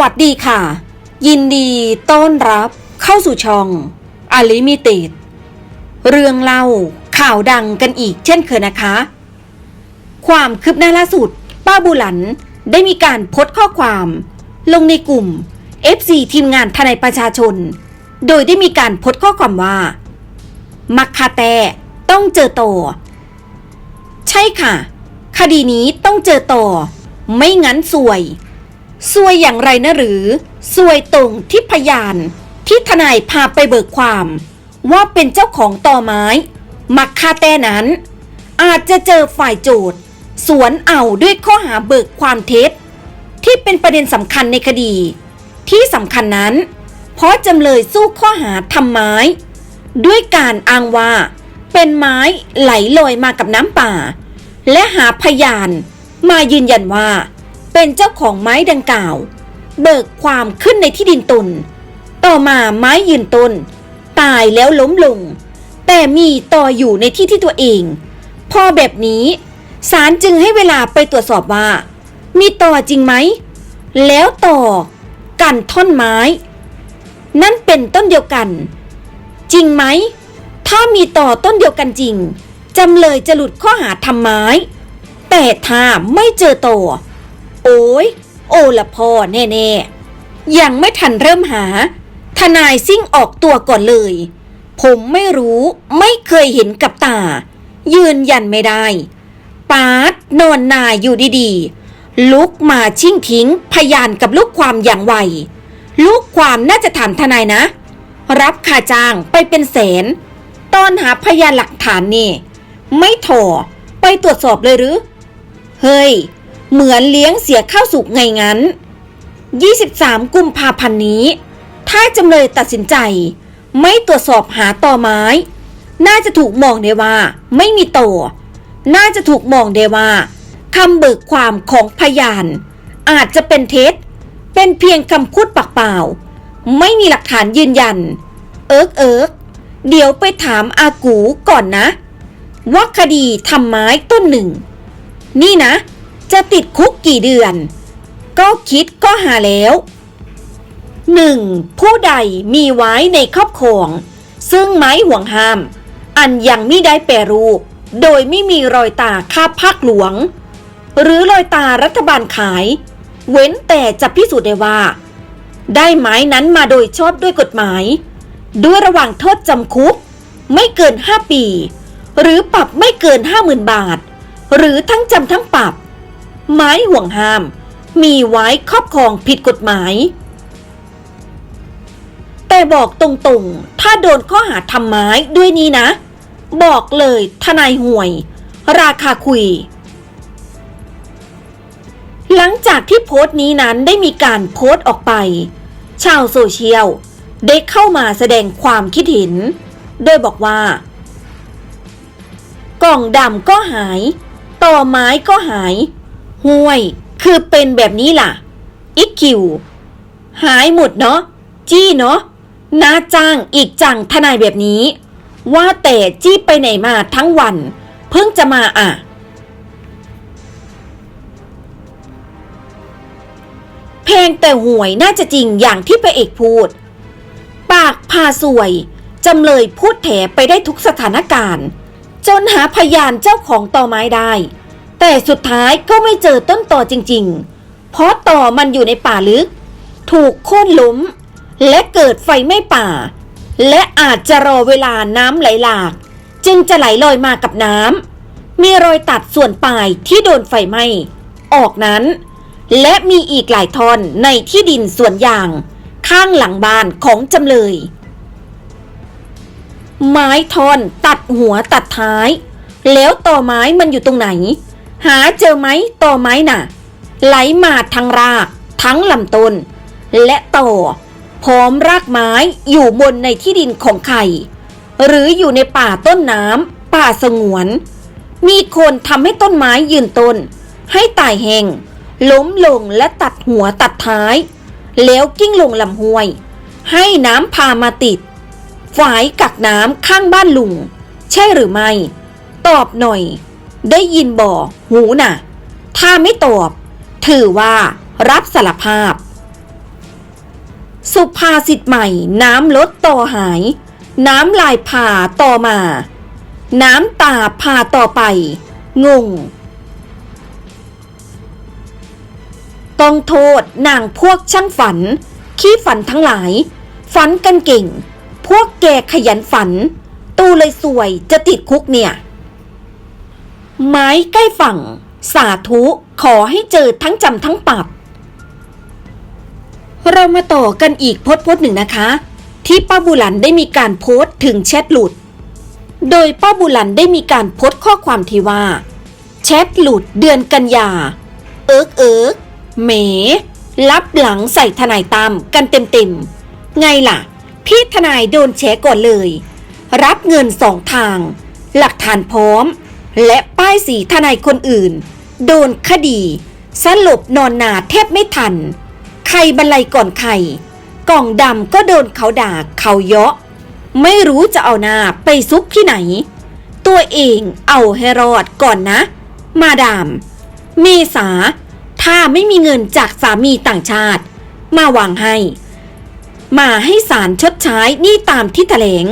วัสดีค่ะ ยินดีต้อนรับเข้าสู่ช่องอลิมิเต็ดเรื่องเล่าข่าวดังกันอีกเช่นเคยนะคะ ความคืบหน้าล่าสุด ป้าบุหลันได้มีการโพสต์ข้อความ ลงในกลุ่ม FC ทีมงานทนายประชาชน โดยได้มีการโพสต์ข้อความว่า มักคาแต่ต้องเจอต่อ ใช่ค่ะ คดีนี้ต้องเจอต่อ ไม่งั้นสวย ซวยอย่างไรนะหรือ ซวยตรงที่พยาน ที่ทนายพาไปเบิกความ ว่าเป็นเจ้าของต่อไม้ มักคาแต่นั้น อาจจะเจอฝ่ายโจทย์สวนเอาด้วยข้อหาเบิกความเท็จ ที่เป็นประเด็นสำคัญในคดี ที่สำคัญนั้น เพราะจำเลยสู้ข้อหาทำไม้ ด้วยการอ้างว่า เป็นไม้ไหลลอยมากับน้ำป่า และหาพยาน มายืนยันว่า เป็นเจ้าของไม้ดังกล่าว เบิกความขึ้นในที่ดินตน ต่อมาไม้ยืนต้น ตายแล้วล้มลง แต่มีต่ออยู่ในที่ที่ตัวเอง พอแบบนี้ศาลจึงให้เวลาไปตรวจสอบว่า มีต่อจริงไหม แล้วต่อกันท่อนไม้ นั่นเป็นต้นเดียวกัน จริงไหม ถ้ามีต่อต้นเดียวกันจริงจำเลยจะหลุดข้อหาทำไม้ แต่ถ้าไม่เจอต่อ โอ้ยโอละพ่อแน่ๆ ยังไม่ทันเริ่มหา ทนายซิ่งออกตัวก่อนเลย ผมไม่รู้ไม่เคยเห็นกับตา ยืนยันไม่ได้ ปาดนอนนายอยู่ดีๆ ลุกมาชิ่งทิ้งพยานกับลูกความอย่างไว ลูกความน่าจะถามทนายนะ รับค่าจ้างไปเป็นแสน ตอนหาพยานหลักฐานนี่ ไม่ถอไปตรวจสอบเลยหรือ เฮ้ย เหมือนเลี้ยงเสียข้าวสุกไงงั้น 23 กุมภาพันธ์นี้ ถ้าจำเลยตัดสินใจ ไม่ตรวจสอบหาต่อไม้ น่าจะถูกมองได้ว่า ไม่มีต่อ น่าจะถูกมองได้ว่าคำเบิกความของพยาน อาจจะเป็นเท็จ เป็นเพียงคำพูดปากเปล่า ไม่มีหลักฐานยืนยัน เอิกเอิกเดี๋ยวไปถามอากูก่อนนะ ว่าคดีทำไม้ต้นหนึ่ง นี่นะ จะติดคุกกี่เดือน ก็คิดก็หาแล้ว 1. ผู้ใดมีไว้ในครอบครอง ซึ่งไม้ห่วงห้าม อันยังไม่ได้แปรรูป โดยไม่มีรอยตาค่าภาคหลวง หรือรอยตารัฐบาลขาย เว้นแต่จะพิสูจน์ได้ว่า ได้ไม้นั้นมาโดยชอบด้วยกฎหมาย ด้วยระหว่างโทษจำคุก ไม่เกิน 5 ปี หรือปรับไม่เกิน 50,000 บาท หรือทั้งจำทั้งปรับ ไม้ห่วงห้าม มีไว้ครอบครองผิดกฎหมาย แต่บอกตรงๆ ถ้าโดนข้อหาทำไม้ด้วยนี้นะ บอกเลยทนายห่วย ราคาคุย หลังจากที่โพสต์นี้นั้นได้มีการโพสต์ออกไป ชาวโซเชียลได้เข้ามาแสดงความคิดเห็น โดยบอกว่า กล่องดำก็หาย ต่อไม้ก็หาย ห่วย คือเป็นแบบนี้ล่ะอิกคิว หายหมดเนาะ จี้เนาะน้าจ้างอีกจังทนายแบบนี้ ว่าแต่จี้ไปไหนมาทั้งวัน เพิ่งจะมาอะ เพลงแต่หวยน่าจะจริงอย่างที่พระเอกพูด ปากพาสวย จำเลยพูดแถไปได้ทุกสถานการณ์ จนหาพยานเจ้าของต่อไม้ได้ แต่สุดท้ายก็ไม่เจอต้นต่อจริง ๆ เพราะต่อมันอยู่ในป่าลึก ถูกโค่นล้ม และเกิดไฟไหม้ป่า และอาจจะรอเวลาน้ำไหลหลาก จึงจะไหลลอยมากับน้ำมีรอยตัดส่วนปลายที่โดนไฟไหม้ออกนั้น และมีอีกหลายท่อนในที่ดินส่วนยาง ข้างหลังบ้านของจำเลย ไม้ท่อนตัดหัวตัดท้าย แล้วต่อไม้มันอยู่ตรงไหน หาเจอไหมต่อไม้น่ะ ไหลมาทั้งราก ทั้งลำต้น และต่อพร้อมรากไม้อยู่บนในที่ดินของใครหรืออยู่ในป่าต้นน้ำป่าสงวน มีคนทำให้ต้นไม้ยืนต้น ให้ตายแห้งล้มลงและตัดหัวตัดท้าย แล้วกิ้งลงลำห้วย ให้น้ำพามาติด ฝายกักน้ำข้างบ้านลุง ใช่หรือไม่ ตอบหน่อย ได้ยินบ่หูน่ะ ถ้าไม่ตอบถือว่ารับสารภาพ สุภาษิตใหม่ น้ำลดต่อหาย น้ำลายผ่าต่อมา น้ำตาพาต่อไป งง ต้องโทษนางพวกช่างฝัน ขี้ฝันทั้งหลาย ฝันกันเก่ง พวกแกขยันฝัน ตูเลยสวยจะติดคุกเนี่ย ไม้ใกล้ฝั่ง สาธุขอให้เจอทั้งจำทั้งปรับ เรามาต่อกันอีกโพสต์โพสต์หนึ่งนะคะ ที่ป้าบุหลันได้มีการโพสต์ถึงแชทหลุด โดยป้าบุหลันได้มีการโพสต์ข้อความที่ว่า แชทหลุดเดือนกันยา เอิกเอิกเหมรับหลังใส่ทนายตามกันเต็มๆ ไงล่ะ พี่ทนายโดนแฉก่อนเลย รับเงินสองทาง หลักฐานพร้อม และป้ายสีทนายคนอื่น โดนคดี สลบนอนนาแทบไม่ทัน ใครบรรลัยก่อนใคร กล่องดำก็โดนเขาด่าเขาเยาะ ไม่รู้จะเอาหน้าไปซุกที่ไหน ตัวเองเอาให้รอดก่อนนะ มาดาม เมษา ถ้าไม่มีเงินจากสามีต่างชาติ มาวางให้ มาให้ศาลชดใช้หนี่ตามที่แถลง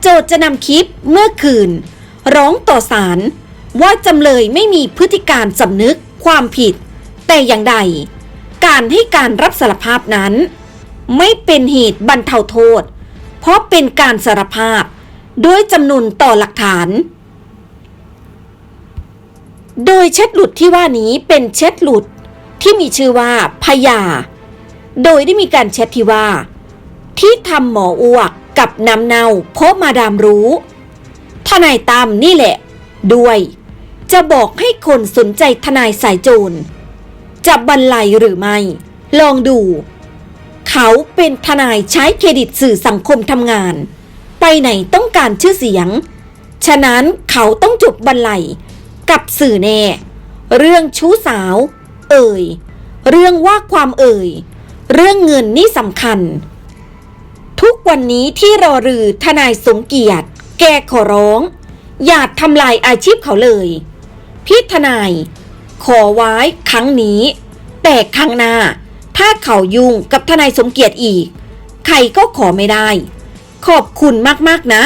โจทย์จะนำคลิปเมื่อคืน ร้องต่อศาลว่าจำเลยไม่มีพฤติการสำนึกความผิด แต่อย่างใด การให้การรับสารภาพนั้น ไม่เป็นเหตุบรรเทาโทษ เพราะเป็นการสารภาพด้วยจำนวนต่อหลักฐาน โดยแชทหลุดที่ว่านี้เป็นแชทหลุดที่มีชื่อว่าพยา โดยได้มีการแชทที่ว่า ที่ทำหมออ้วกกับน้ำเน่าเพราะมาดามรู้ นายตามนี่แหละ ด้วย จะบอกให้คนสนใจทนายสายโจรจะบรรลัยหรือไม่ ลองดู เขาเป็นทนายใช้เครดิตสื่อสังคมทำงาน ไปไหนต้องการชื่อเสียง ฉะนั้นเขาต้องจบบรรลัยกับสื่อแน่ เรื่องชู้สาว เอ่ย เรื่องว่าความเอ่ย เรื่องเงินนี่สำคัญ ทุกวันนี้ที่รอรือทนายสมเกียรติ แกขอร้อง อย่าทำลายอาชีพเขาเลย พี่ทนาย ขอไว้ครั้งนี้ แต่ครั้งหน้า ถ้าเขายุ่งกับทนายสมเกียรติอีก ใครก็ขอไม่ได้ ขอบคุณมากๆนะ